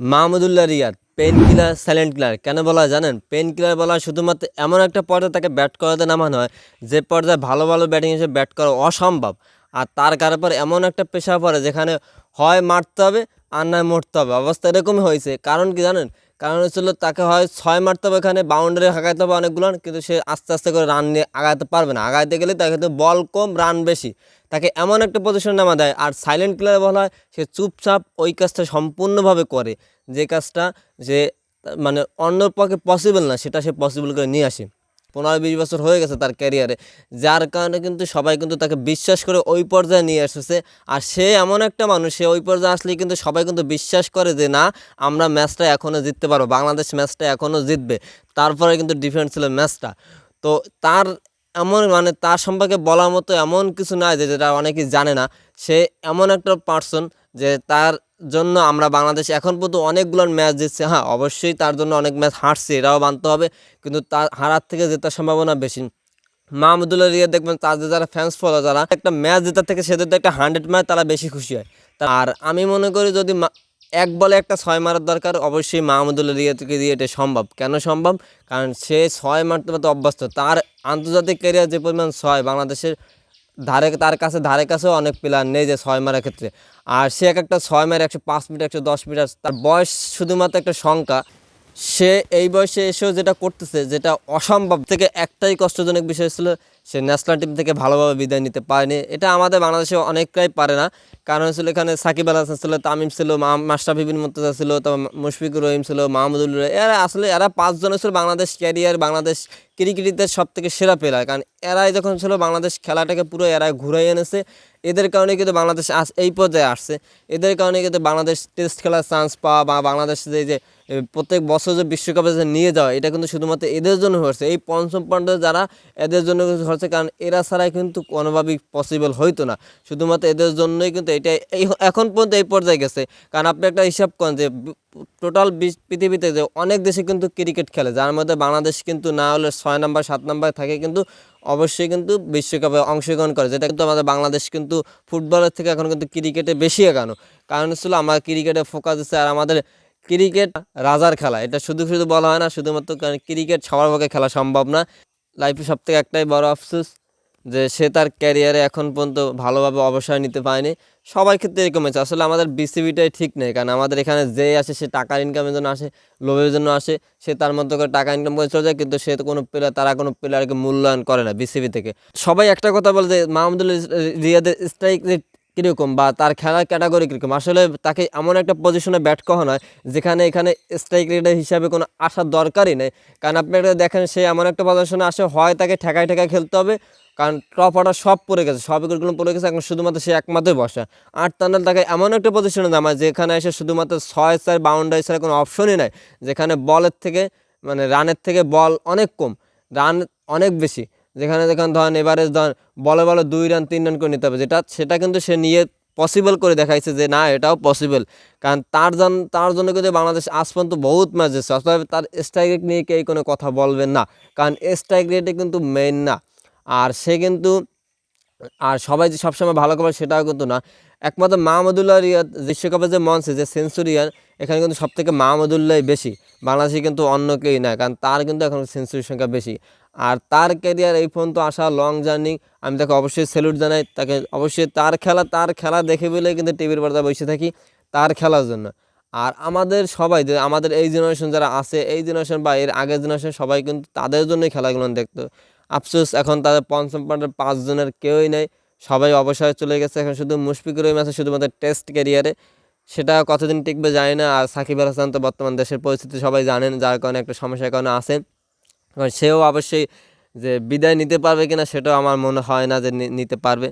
Mahmudullah Riyad pain killer silent killer কেন বলা জানেন? পেন কিলার বলা শুধুমাত্র এমন একটা পর্যায়ে তাকে ব্যাট করাতে নামানো হয়, যে পর্যায়ে ভালো ভালো ব্যাটিং হিসেবে ব্যাট করা অসম্ভব। আর তার কারও পর এমন একটা পেশা পড়ে, যেখানে হয় মারতে হবে আর নয় মরতে হবে। অবস্থা এরকমই হয়েছে। কারণ কি জানেন? কারণ হচ্ছিল তাকে হয় ছয় মারতে হবে এখানে বাউন্ডারি হাঁকাইতে হবে অনেকগুলো, কিন্তু সে আস্তে আস্তে করে রান নিয়ে আগাতে পারবে না। আগাইতে গেলে তাকে বল কম রান বেশি। তাকে এমন একটা পজিশন নামা দেয়, আর সাইলেন্ট প্লেয়ার বলা হয়, সে চুপচাপ ওই কাজটা সম্পূর্ণভাবে করে। যে কাজটা যে মানে অন্য পক্ষে পসিবল না, সেটা সে পসিবল করে নিয়ে আসে। পনেরো বিশ বছর হয়ে গেছে তার ক্যারিয়ারে যার কারণে কিন্তু সবাই কিন্তু তাকে বিশ্বাস করে ওই পর্যায়ে নিয়ে এসেছে। আর সে এমন একটা মানুষ, সে ওই পর্যায়ে আসলে কিন্তু সবাই কিন্তু বিশ্বাস করে যে, না, আমরা ম্যাচটা এখনও জিততে পারব। বাংলাদেশ ম্যাচটা এখনও জিতবে। তারপরে কিন্তু ডিফেন্স ছিল ম্যাচটা। তো তার এমন মানে তার সম্পর্কে বলার মতো এমন কিছু নাই যে, যেটা অনেকেই জানে না। সে এমন একটা পার্সন যে, তার জন্য আমরা বাংলাদেশ এখন পর্যন্ত অনেকগুলো ম্যাচ জিতছে। হ্যাঁ অবশ্যই তার জন্য অনেক ম্যাচ হারছে এটাও মানতে হবে। কিন্তু তার হারার থেকে জেতার সম্ভাবনা বেশি। মাহমুদুল্লাহ রিয়া দেখবেন তাদের যারা ফ্যান্স ফলো যারা একটা ম্যাচ জেতার থেকে সে একটা হান্ড্রেড ম্যাচ তারা বেশি খুশি হয়। আর আমি মনে করি যদি এক বলে একটা ছয় মারার দরকার, অবশ্যই মাহমুদুল্লাহ রিয়া থেকে দিয়ে এটা সম্ভব। কেন সম্ভব? কারণ সে ছয় মারতে মারতে অভ্যস্ত। তার আন্তর্জাতিক ক্যারিয়ার যে পরিমাণ ছয়, বাংলাদেশের ধারে, তার কাছে, ধারে কাছেও অনেক প্লেয়ার নেই যে ছয় মারার ক্ষেত্রে। আর সে এক একটা ছয় মারে একশো পাঁচ মিটার একশো দশ মিটার তার বয়স শুধুমাত্র একটা সংখ্যা। সে এই বয়সে এসেও যেটা করতেছে, যেটা অসম্ভব থেকে একটাই কষ্টজনক বিষয় ছিল, সে ন্যাশনাল টিম থেকে ভালোভাবে বিদায় নিতে পারেনি। এটা আমাদের বাংলাদেশে অনেকটাই পারে না। কারণ ছিল এখানে সাকিব আল হাসান ছিল, তামিম ছিল, মা- মাশরাফি বিন মুর্তজা ছিল, তারপর মুশফিকুর রহিম ছিল, মাহমুদুল। এরা আসলে এরা পাঁচজনে ছিল বাংলাদেশ ক্যারিয়ার বাংলাদেশ ক্রিকেটিদের সব থেকে সেরা প্লেয়ার কারণ এরাই যখন ছিল বাংলাদেশ খেলাটাকে পুরো এরাই ঘুরাই এনেছে। এদের কারণে কিন্তু বাংলাদেশ আস এই পর্যায়ে আসছে। এদের কারণে কিন্তু বাংলাদেশ টেস্ট খেলার চান্স পাওয়া বা বাংলাদেশ যে যে প্রত্যেক বছর যে বিশ্বকাপে যে নিয়ে যাওয়া, এটা কিন্তু শুধুমাত্র এদের জন্য হয়েছে এই পঞ্চম পর্যায়ে যারা, এদের জন্য হচ্ছে, কারণ এরা ছাড়াই কিন্তু কোনোভাবেই পসিবল হইতো না। শুধুমাত্র এদের জন্যই কিন্তু এটা, এই এখন পর্যন্ত এই পর্যায়ে গেছে। কারণ আপনি একটা হিসাব করেন যে টোটাল পৃথিবীতে যে অনেক দেশে কিন্তু ক্রিকেট খেলে, যার মধ্যে বাংলাদেশ কিন্তু না হলে ছয় নাম্বার, সাত নাম্বার থাকে কিন্তু অবশ্যই কিন্তু বিশ্বকাপে অংশগ্রহণ করে। যেটা কিন্তু আমাদের বাংলাদেশ কিন্তু ফুটবলের থেকে এখন কিন্তু ক্রিকেটে বেশি এগানো। কারণ ছিল আমরা ক্রিকেটে ফোকাস দিচ্ছে আর আমাদের ক্রিকেট রাজার খেলা। এটা শুধু শুধু বলা হয় না, শুধুমাত্র কারণ ক্রিকেট সবার পক্ষে খেলা সম্ভব না। লাইফে সব থেকে একটাই বড় আফসোস যে সে তার ক্যারিয়ারে এখন পর্যন্ত ভালোভাবে অবসর নিতে পারেনি। সবার ক্ষেত্রে এরকম হয়েছে। আসলে আমাদের বিসিবিটাই ঠিক নেই, কারণ আমাদের এখানে যে আসে, সে টাকার ইনকামের জন্য আসে, লোভের জন্য আসে, সে তার মতো করে টাকা ইনকাম করে চলে যায়, কিন্তু সে তো কোনো প্লেয়ার তারা কোনো প্লেয়ারকে মূল্যায়ন করে না বিসিবি থেকে। সবাই একটা কথা বলে যে, মাহমুদুল রিয়াদের স্ট্রাইক রেট কীরকম বা তার খেলার ক্যাটাগরি কীরকম? আসলে তাকে এমন একটা পজিশনে ব্যাট করানো হয় যেখানে এখানে স্ট্রাইক রেটের হিসাবে কোনো আসার দরকারই নেই। কারণ আপনি একটা দেখেন, সে এমন একটা পজিশনে আসে, হয় তাকে ঠেকায় ঠেকায় খেলতে হবে, কারণ টপ অর্ডার সব পড়ে গেছে, সব উইকেটগুলো পড়ে গেছে, এখন শুধুমাত্র সে একমাত্রই বসা। আর টান্ডাল তাকে এমন একটা পজিশনে নামায় যেখানে এসে শুধুমাত্র ছয় চার বাউন্ডারি ছাড়া কোনো অপশনই নাই, যেখানে বলের থেকে মানে রানের থেকে বল অনেক কম রান অনেক বেশি। যেখানে দেখেন ধরেন এভারেজ ধরেন বলে বলে দুই রান, তিন রান করে নিতে হবে, যেটা, সেটা কিন্তু সে নিয়ে পসিবল করে দেখাইছে যে না, এটাও পসিবল কারণ তার জন্য তার জন্য কিন্তু বাংলাদেশ আজ পর্যন্ত বহুত ম্যাচ জিতছে, অতএব তার স্ট্রাইক রেট নিয়ে কেউ কোনো কথা বলবেন না, কারণ স্ট্রাইক রেটে কিন্তু মেইন না। আর সে কিন্তু, আর সবাই যে সবসময় ভালো করবে সেটাও কিন্তু না। একমাত্র মাহমুদুল্লাহ রিয়াদ বিশ্বকাপে যে মঞ্চে, যে সেঞ্চুরিয়ান এখানে কিন্তু সব থেকে মাহমুদুল্লাহ বেশি। বাংলাদেশে কিন্তু অন্য কেউই না কারণ তার কিন্তু এখন সেঞ্চুরির সংখ্যা বেশি। আর তার ক্যারিয়ার এই পর্যন্ত আসা লং জার্নি আমি তাকে অবশ্যই স্যালুট জানাই। তাকে অবশ্যই তার খেলা তার খেলা দেখে বলে কিন্তু টিভির পর্দায় বসে থাকি, তার খেলার জন্য। আর আমাদের সবাই আমাদের এই জেনারেশন যারা আছে, এই জেনারেশন বা এর আগের জেনারেশন সবাই কিন্তু তাদের জন্যই খেলাগুলো দেখতো। আফসোস, এখন তাদের পঞ্চম পর্যায়ের পাঁচজনের কেউই নেই। সবাই অবসরে চলে গেছে, এখন শুধু মুশফিকুর রহিম আছে শুধুমাত্র টেস্ট ক্যারিয়ারে সেটা কতদিন টিকবে জানি না, আর সাকিব আল হাসান তো বর্তমান দেশের পরিস্থিতি সবাই জানেন, যার কারণে একটা সমস্যার কারণে এবার সেও অবশ্যই যে বিদায় নিতে পারবে কিনা সেটাও আমার মনে হয় না যে নিতে পারবে।